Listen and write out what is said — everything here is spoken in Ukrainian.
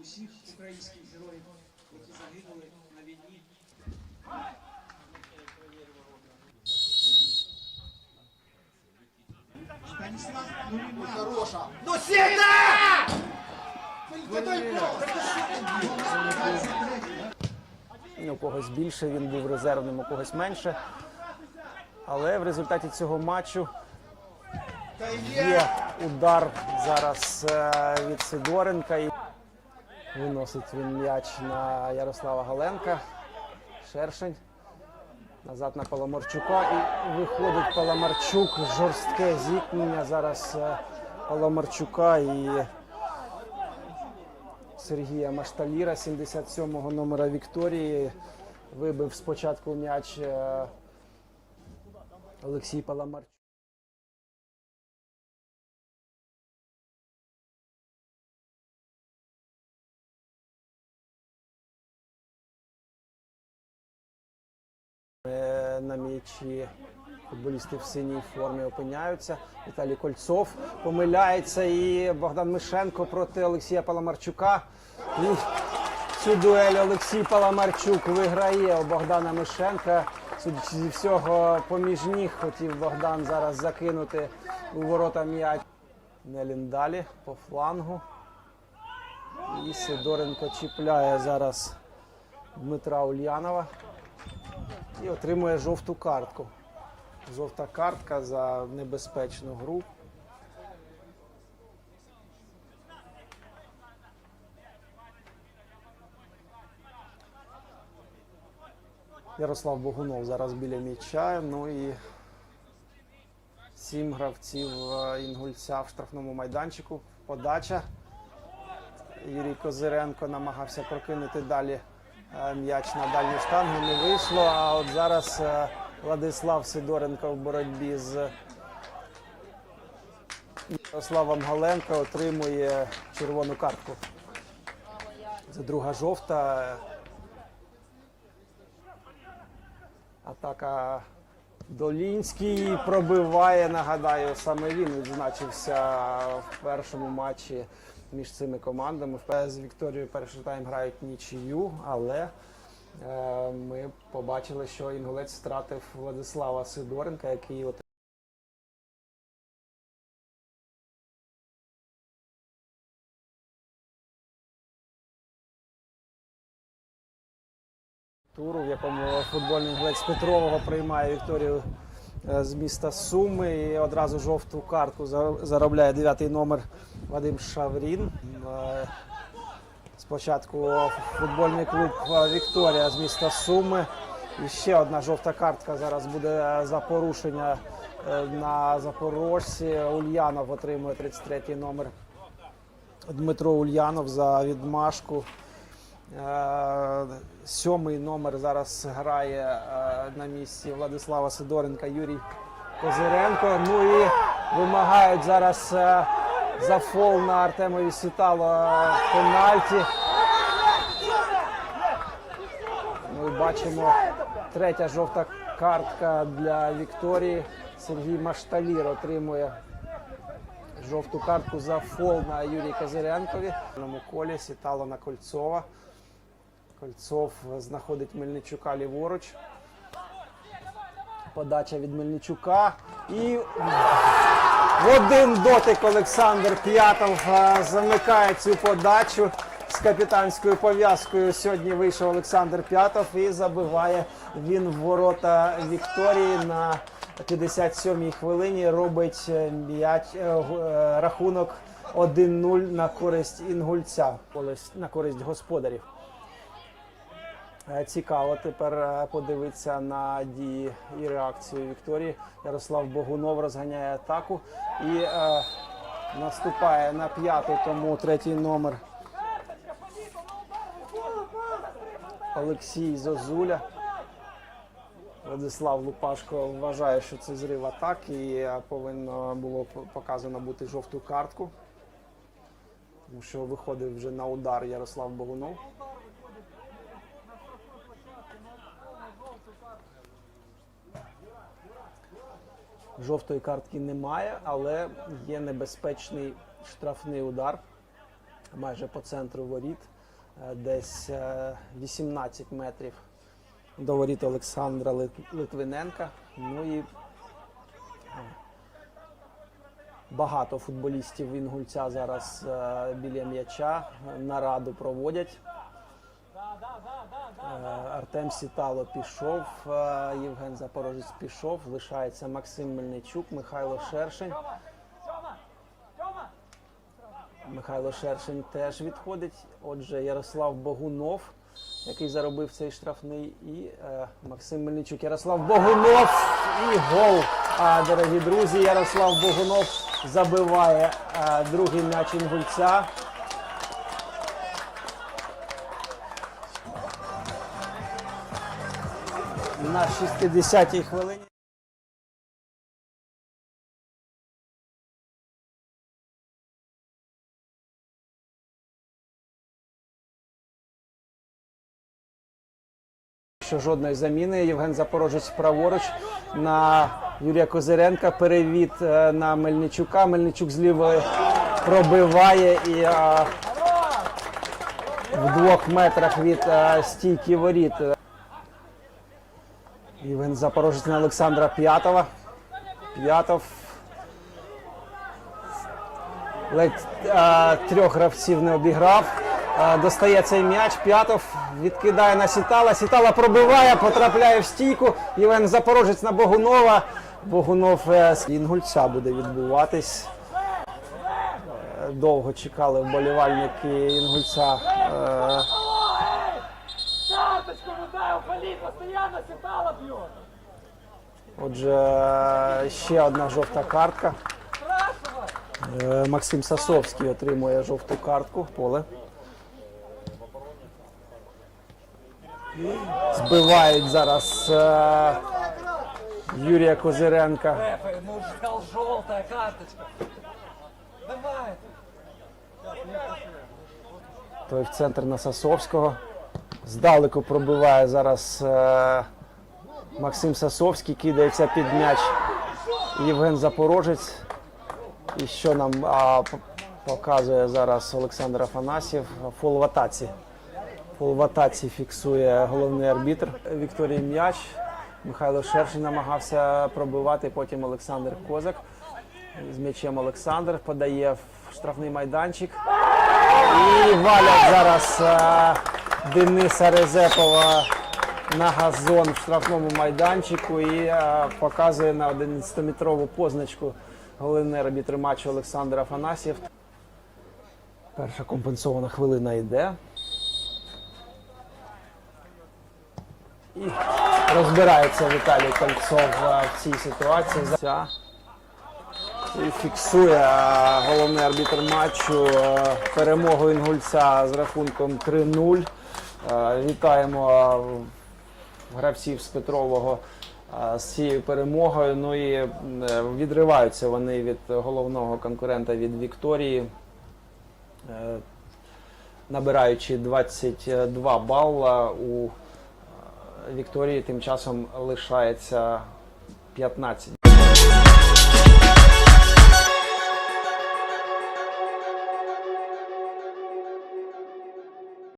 усіх українських героїв, які загинули на війні. Станіслав Нуріман. Хороша. Ну сіда! У когось більше, він був резервним, у когось менше. Але в результаті цього матчу є удар зараз е, від Сидоренка. Виносить він м'яч на Ярослава Галенка. Шершень. Назад на Паламарчука. І виходить Паламарчук. Жорстке зіткнення зараз е, Паламарчука і Сергія Машталіра, 77-го номера Вікторії. Вибив спочатку м'яч е, Олексій Паламарчук. На м'ячі футболісти в синій формі опиняються. Віталій Кольцов помиляється і Богдан Мишенко проти Олексія Паламарчука. І цю дуель Олексій Паламарчук виграє у Богдана Мишенка. Судячи зі всього, поміж ніг хотів Богдан зараз закинути у ворота м'яч. Нелін далі по флангу. І Сидоренко чіпляє зараз Дмитра Ульянова і отримує жовту картку. Жовта картка за небезпечну гру. Ярослав Богунов зараз біля м'яча. Ну і сім гравців е, інгульця в штрафному майданчику. Подача. Юрій Козиренко намагався прокинути далі м'яч на дальню штангу. Не вийшло. А от зараз е, Владислав Сидоренко в боротьбі з Ярославом Галенко отримує червону картку. Це друга жовта. Атака Долінський пробиває. Нагадаю, саме він відзначився в першому матчі між цими командами. З Вікторією перший тайм грають нічию, але е, ми побачили, що інгулець втратив Владислава Сидоренка, який от туру, в якому футбольний гравець Петрового приймає Вікторію з міста Суми і одразу жовту картку за- заробляє дев'ятий номер Вадим Шаврін. Е, Спочатку футбольний клуб е, Вікторія з міста Суми. І ще одна жовта картка зараз буде за порушення е, на Запорожці. Ульянов отримує 33-й номер. Дмитро Ульянов за відмашку. Е, Сьомий номер зараз грає е, на місці Владислава Сидоренка, Юрій Козиренко. Ну і вимагають зараз е, за фол на Артемові Сітало пенальті. Ми бачимо третя жовта картка для Вікторії. Сергій Машталір отримує жовту картку за фол на Юрії Козиренкові. На колі Сітало на Кольцова. Кольцов знаходить Мельничука ліворуч. Подача від Мельничука. І в один дотик Олександр П'ятов е, замикає цю подачу з капітанською пов'язкою. Сьогодні вийшов Олександр П'ятов і забиває він в ворота Вікторії на 57-й хвилині. Робить е, е, е, рахунок 1-0 на користь інгульця, на користь господарів. Е, Цікаво тепер е, подивитися на дії і реакцію Вікторії. Ярослав Богунов розганяє атаку і е, наступає на п'яту, тому третій номер Олексій Зозуля. Владислав Лупашко вважає, що це зрив атаки і е, повинно було показано бути жовту картку. тому що виходив вже на удар Ярослав Богунов. Жовтої картки немає, але є небезпечний штрафний удар майже по центру воріт, е, десь е, 18 метрів до воріт Олександра Лит- Литвиненка. Ну і е, багато футболістів Інгульця зараз е, біля м'яча е, нараду проводять. Е, Артем Сітало пішов, е, Євген Запорожець пішов, лишається Максим Мельничук, Михайло Шершень. Михайло Шершень теж відходить. Отже, Ярослав Богунов, який заробив цей штрафний, і е, Максим Мельничук. Ярослав Богунов і гол. А, дорогі друзі, Ярослав Богунов забиває е, другий м'яч інгульця. На 60-й хвилині. Що жодної заміни. Євген Запорожець праворуч на Юрія Козиренка. Перевід е, на Мельничука. Мельничук з пробиває і а, в двох метрах від а, стійки воріт. Е, Євген Запорожець на Олександра П'ятова. П'ятов. Ледь а, трьох гравців не обіграв. А, достає цей м'яч. П'ятов відкидає на Сітала. Сітала пробиває, потрапляє в стійку. Євген Запорожець на Богунова. Богунов е, з Інгульця буде відбуватись. Е, Довго чекали вболівальники Інгульця. Карточку выдай, уходи, постоянно сетала бьет. Отже, ще одна жовта картка. Е, Максим Сасовський отримує жовту картку. Поле. Збивають зараз е, Юрія Козиренка. Эфа, ну уже сказал, желтая карточка. Давай. Той в центр на Сасовського. Здалеку пробиває зараз е, Максим Сасовський, кидається під м'яч Євген Запорожець. І що нам а, показує зараз Олександр Афанасьєв? Фол в атаці. Фол в атаці фіксує головний арбітр Вікторій М'яч. Михайло Шершин намагався пробивати, потім Олександр Козак. З м'ячем Олександр подає в штрафний майданчик. І валять зараз е, Дениса Резепова на газон в штрафному майданчику і е, показує на 11-метрову позначку головний арбітр матчу Олександр Афанасьєв. Перша компенсована хвилина йде. І розбирається Віталій Кольцов е, в цій ситуації. І фіксує е, головний арбітр матчу перемогу інгульця з рахунком 3-0. Е, Вітаємо е, гравців з Петрового е, з цією перемогою. Ну і відриваються вони від головного конкурента від Вікторії, набираючи 22 бала у Вікторії. Тим часом лишається 15